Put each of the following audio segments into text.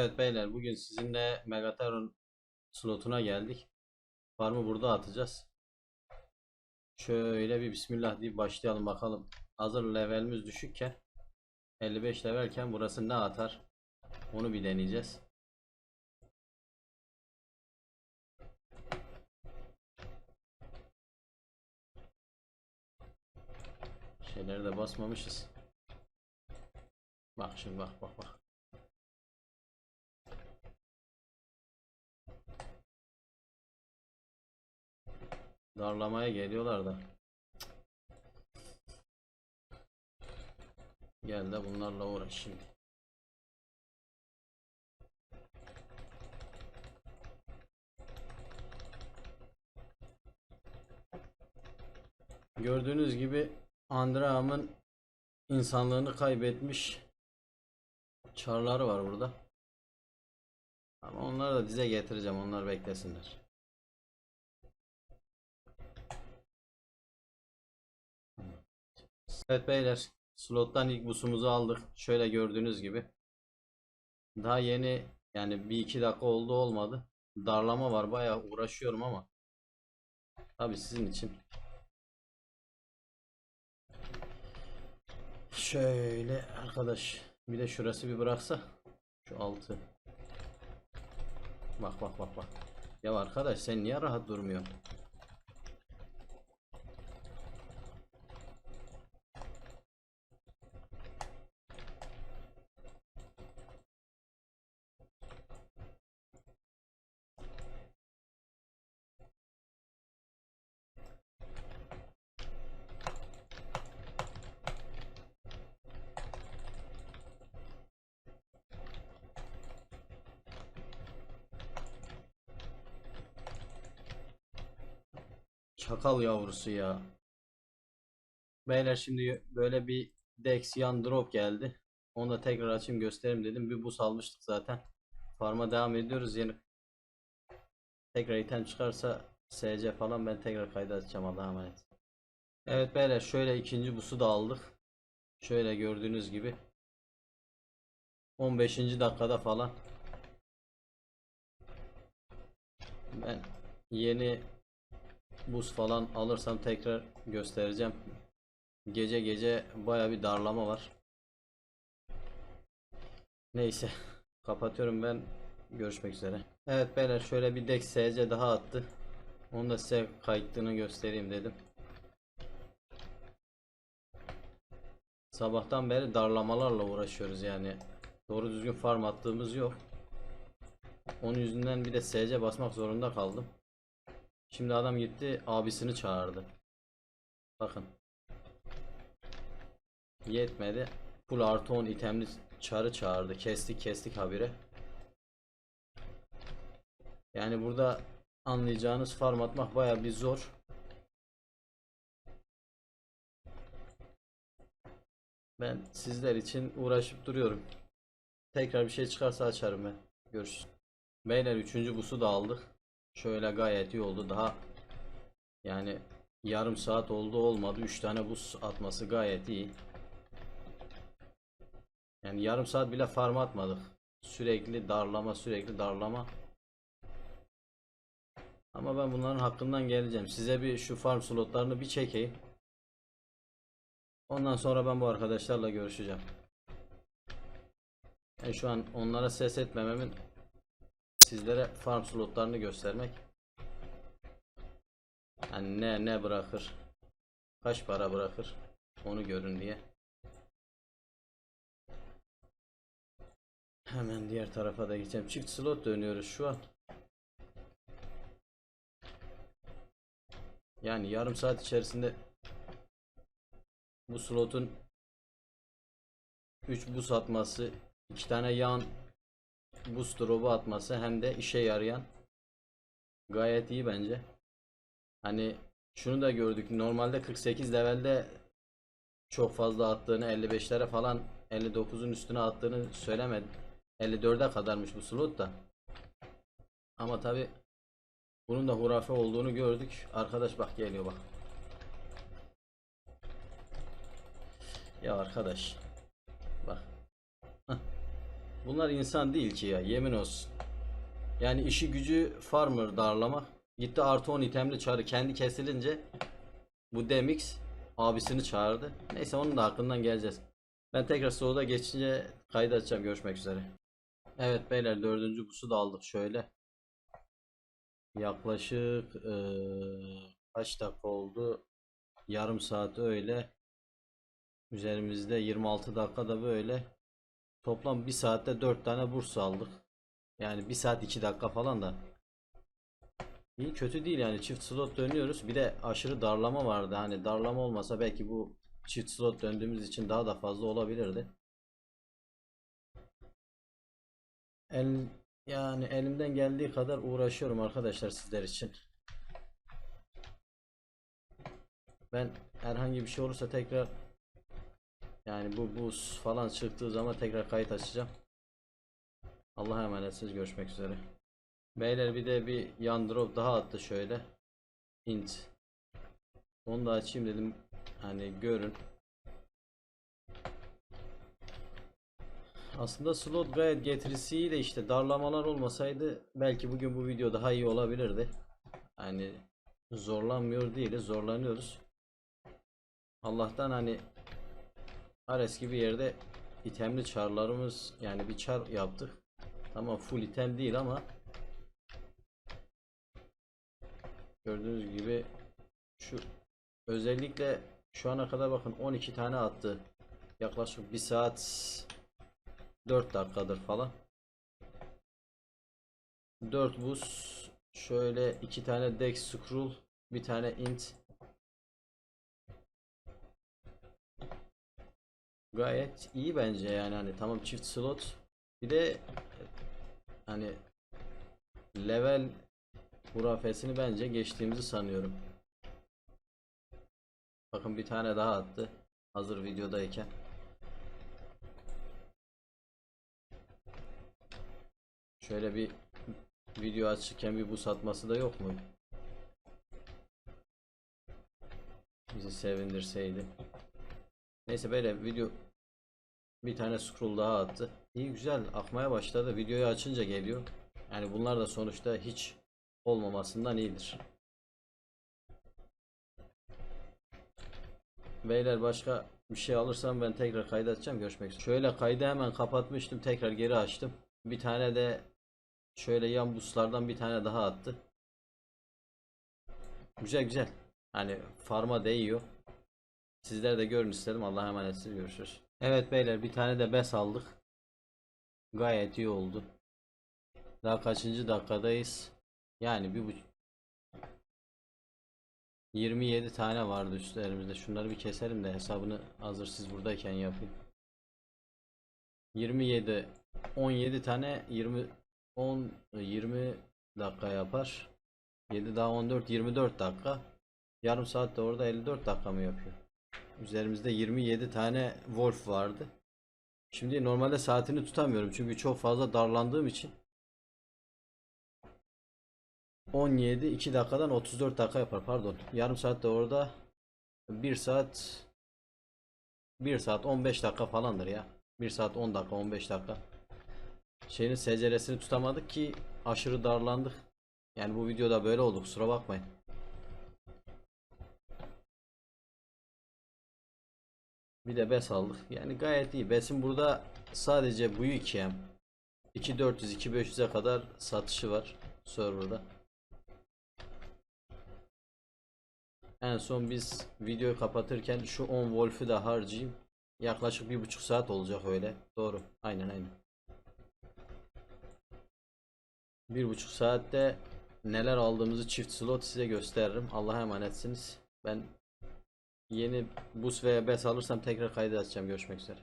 Evet beyler bugün sizinle Megateron slotuna geldik. Farmı burada atacağız. Şöyle bir bismillah deyip başlayalım bakalım. Hazır levelimiz düşükken 55 levelken burası ne atar? Onu bir deneyeceğiz. Şeyleri de basmamışız. Bak şimdi bak bak bak. Darlamaya geliyorlar da. Gel de bunlarla uğraş şimdi. Gördüğünüz gibi Andream'ın insanlığını kaybetmiş çarları var burada. Ama onları da dize getireceğim. Onlar beklesinler. Evet beyler, slottan ilk busumuzu aldık. Şöyle gördüğünüz gibi. Daha yeni yani bir iki dakika oldu olmadı. Darlama var, bayağı uğraşıyorum ama. Tabi sizin için. Şöyle arkadaş, bir de şurası bir bıraksa. Şu altı. Bak bak bak bak. Ya arkadaş sen niye rahat durmuyorsun? Çakal yavrusu ya. Beyler şimdi böyle bir Dexian drop geldi. Onu da tekrar açayım göstereyim dedim. Bir bus almıştık zaten. Farma devam ediyoruz. Yeni tekrar item çıkarsa SC falan ben tekrar kayda açacağım Allah'a emanet. Evet beyler şöyle ikinci busu da aldık. Şöyle gördüğünüz gibi 15. dakikada falan ben yeni buz falan alırsam tekrar göstereceğim. Gece gece baya bir darlama var. Neyse. Kapatıyorum ben. Görüşmek üzere. Evet beyler şöyle bir Dex SC daha attı. Onu da size kayıttığını göstereyim dedim. Sabahtan beri darlamalarla uğraşıyoruz yani. Doğru düzgün farm attığımız yok. Onun yüzünden bir de SC basmak zorunda kaldım. Şimdi adam gitti abisini çağırdı. Bakın. Yetmedi. Full artı 10 itemli çarı çağırdı. Kestik kestik habire. Yani burada anlayacağınız farm atmak baya bir zor. Ben sizler için uğraşıp duruyorum. Tekrar bir şey çıkarsa açarım ben. Görüşürüz. Beyler 3. busu da aldık. Şöyle gayet iyi oldu. Daha yani yarım saat oldu olmadı. 3 tane buz atması gayet iyi. Yani yarım saat bile farm atmadık. Sürekli darlama sürekli darlama. Ama ben bunların hakkından geleceğim. Size bir şu farm slotlarını bir çekeyim. Ondan sonra ben bu arkadaşlarla görüşeceğim. Ben şu an onlara ses etmememin sizlere farm slotlarını göstermek. Yani ne ne bırakır, kaç para bırakır onu görün diye. Hemen diğer tarafa da gideceğim. Çift slot dönüyoruz şu an. Yani yarım saat içerisinde bu slotun 3 bus atması, 2 tane yan boost drop'u atması hem de işe yarayan gayet iyi bence. Hani şunu da gördük. Normalde 48 levelde çok fazla attığını 55'lere falan 59'un üstüne attığını söylemedi. 54'e kadarmış bu slot da. Ama tabi bunun da hurafe olduğunu gördük. Arkadaş bak geliyor bak. Ya arkadaş. Bak. Bunlar insan değil ki ya yemin olsun. Yani işi gücü farmer darlamak. Gitti artı 10 itemli çağrı kendi kesilince bu Demix abisini çağırdı. Neyse onun da hakkından geleceğiz. Ben tekrar soğuda geçince kaydı açacağım. Görüşmek üzere. Evet beyler dördüncü busu da aldık şöyle. Yaklaşık eee, kaç dakika oldu? Yarım saat öyle. Üzerimizde 26 dakikada böyle. Toplam 1 saatte 4 tane burs aldık. Yani 1 saat 2 dakika falan da. İyi kötü değil yani çift slot dönüyoruz. Bir de aşırı darlama vardı. Hani darlama olmasa belki bu çift slot döndüğümüz için daha da fazla olabilirdi. El, yani elimden geldiği kadar uğraşıyorum arkadaşlar sizler için. Ben herhangi bir şey olursa tekrar yani bu buz falan çıktığı zaman tekrar kayıt açacağım. Allah'a emanetsiniz görüşmek üzere. Beyler bir de bir yan drop daha attı şöyle. Int. Onu da açayım dedim. Hani görün. Aslında slot gayet getirisi iyi de işte darlamalar olmasaydı belki bugün bu video daha iyi olabilirdi. Hani zorlanmıyor değiliz, zorlanıyoruz. Allah'tan hani Ares gibi yerde itemli çarlarımız yani bir çar yaptık. Tamam full item değil ama gördüğünüz gibi şu özellikle şu ana kadar bakın 12 tane attı. Yaklaşık 1 saat 4 dakikadır falan. 4 buz şöyle 2 tane dex scroll bir tane int Gayet iyi bence yani hani tamam çift slot bir de hani level hurafesini bence geçtiğimizi sanıyorum. Bakın bir tane daha attı hazır videodayken. Şöyle bir video açırken bir bu satması da yok mu? Bizi sevindirseydi. Neyse böyle video bir tane scroll daha attı. İyi güzel akmaya başladı. Videoyu açınca geliyor. Yani bunlar da sonuçta hiç olmamasından iyidir. Beyler başka bir şey alırsam ben tekrar kaydedeceğim. Görüşmek üzere. Şöyle kaydı hemen kapatmıştım. Tekrar geri açtım. Bir tane de şöyle yan buslardan bir tane daha attı. Güzel güzel. Hani farma değiyor. Sizler de görün istedim. Allah'a emanetsiniz. Görüşürüz. Evet beyler bir tane de bes aldık. Gayet iyi oldu. Daha kaçıncı dakikadayız? Yani bir buçuk 27 tane vardı üstlerimizde. Şunları bir keselim de hesabını hazır siz buradayken yapayım. 27 17 tane 20 10 20 dakika yapar. 7 daha 14 24 dakika. Yarım saat de orada 54 dakika mı yapıyor? Üzerimizde 27 tane Wolf vardı. Şimdi normalde saatini tutamıyorum çünkü çok fazla darlandığım için. 17 2 dakikadan 34 dakika yapar pardon. Yarım saat de orada 1 saat 1 saat 15 dakika falandır ya. 1 saat 10 dakika 15 dakika. Şeyin seceresini tutamadık ki aşırı darlandık. Yani bu videoda böyle oldu kusura bakmayın. Bir de BES aldık. Yani gayet iyi. BES'in burada sadece bu 2M 2400 2500'e kadar satışı var serverda. En son biz videoyu kapatırken şu 10 Wolf'ü de harcayayım. Yaklaşık bir buçuk saat olacak öyle. Doğru. Aynen aynen. Bir buçuk saatte neler aldığımızı çift slot size gösteririm. Allah'a emanetsiniz. Ben yeni bus veya bes alırsam tekrar kaydı açacağım. Görüşmek üzere.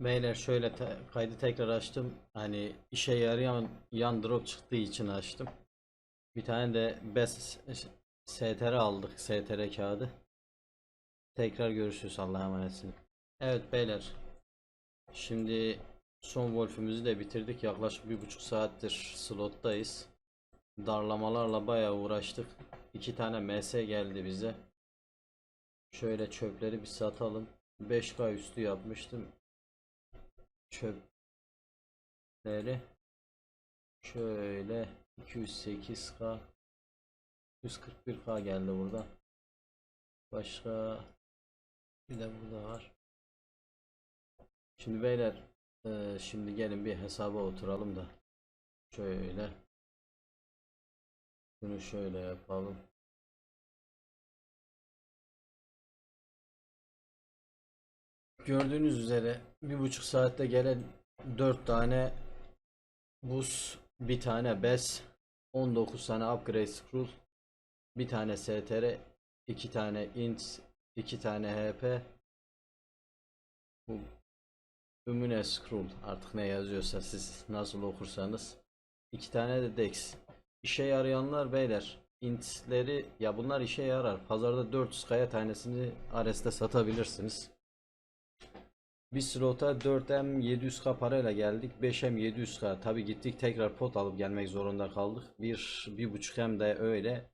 Beyler şöyle te- kaydı tekrar açtım. Hani işe yarayan yan drop çıktığı için açtım. Bir tane de bes STR aldık. STR kağıdı. Tekrar görüşürüz. Allah'a emanetsiniz. Evet beyler. Şimdi son Wolf'ümüzü de bitirdik. Yaklaşık bir buçuk saattir slottayız. Darlamalarla bayağı uğraştık. İki tane MS geldi bize. Şöyle çöpleri bir satalım. 5K üstü yapmıştım. Çöp Değeri şöyle 208k 141k geldi burada. Başka bir de burada var. Şimdi beyler eee, şimdi gelin bir hesaba oturalım da şöyle bunu şöyle yapalım. Gördüğünüz üzere bir buçuk saatte gelen 4 tane buz, bir tane bes, 19 tane upgrade scroll, bir tane str, iki tane int, iki tane hp, bu Lumine scroll artık ne yazıyorsa siz nasıl okursanız, iki tane de dex. İşe yarayanlar beyler intleri ya bunlar işe yarar. Pazarda 400 kaya tanesini Ares'te satabilirsiniz. Bir slota 4M 700k parayla geldik. 5M 700k. Tabi gittik tekrar pot alıp gelmek zorunda kaldık. Bir, bir buçuk M de öyle.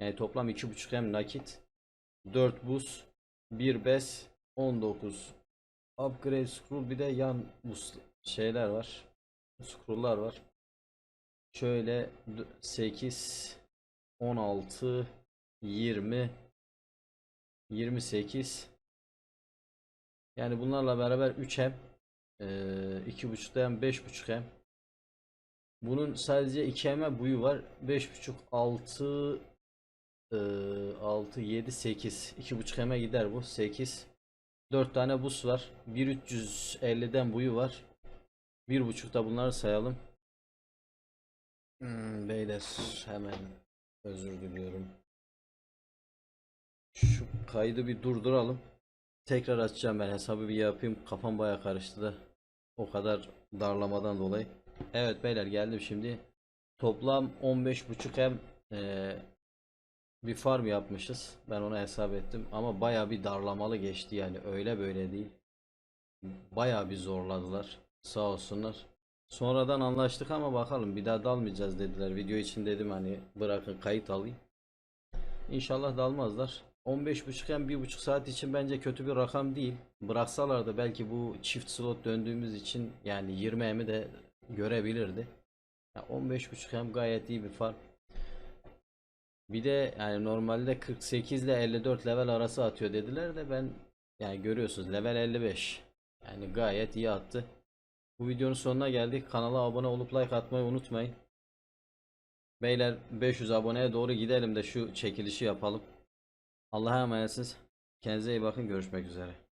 Yani toplam iki buçuk M nakit. 4 buz. 1 bes. 19. Upgrade scroll bir de yan buz şeyler var. Scroll'lar var. Şöyle 8 16 20 28 yani bunlarla beraber 3M eee 2.5'ten 5.5M bunun sadece 2M'e buyu var. 5.5 6 eee 6 7 8 2.5M'e gider bu 8 4 tane bus var. 1350'den buyu var. 1.5'da bunları sayalım. Hmm, beyler hemen özür diliyorum. Şu kaydı bir durduralım. Tekrar açacağım ben hesabı bir yapayım. Kafam baya karıştı da. O kadar darlamadan dolayı. Evet beyler geldim şimdi. Toplam 15.5 hem eee, bir farm yapmışız. Ben ona hesap ettim. Ama baya bir darlamalı geçti yani. Öyle böyle değil. Baya bir zorladılar. Sağ olsunlar. Sonradan anlaştık ama bakalım bir daha dalmayacağız dediler. Video için dedim hani bırakın kayıt alayım. İnşallah dalmazlar. 15.5 hem 1.5 saat için bence kötü bir rakam değil. Bıraksalardı belki bu çift slot döndüğümüz için yani 20 hemi de görebilirdi. Ya 15.5 hem gayet iyi bir farm. Bir de yani normalde 48 ile 54 level arası atıyor dediler de ben yani görüyorsunuz level 55. Yani gayet iyi attı. Bu videonun sonuna geldik. Kanala abone olup like atmayı unutmayın. Beyler 500 aboneye doğru gidelim de şu çekilişi yapalım. Allah'a emanetsiniz. Kendinize iyi bakın. Görüşmek üzere.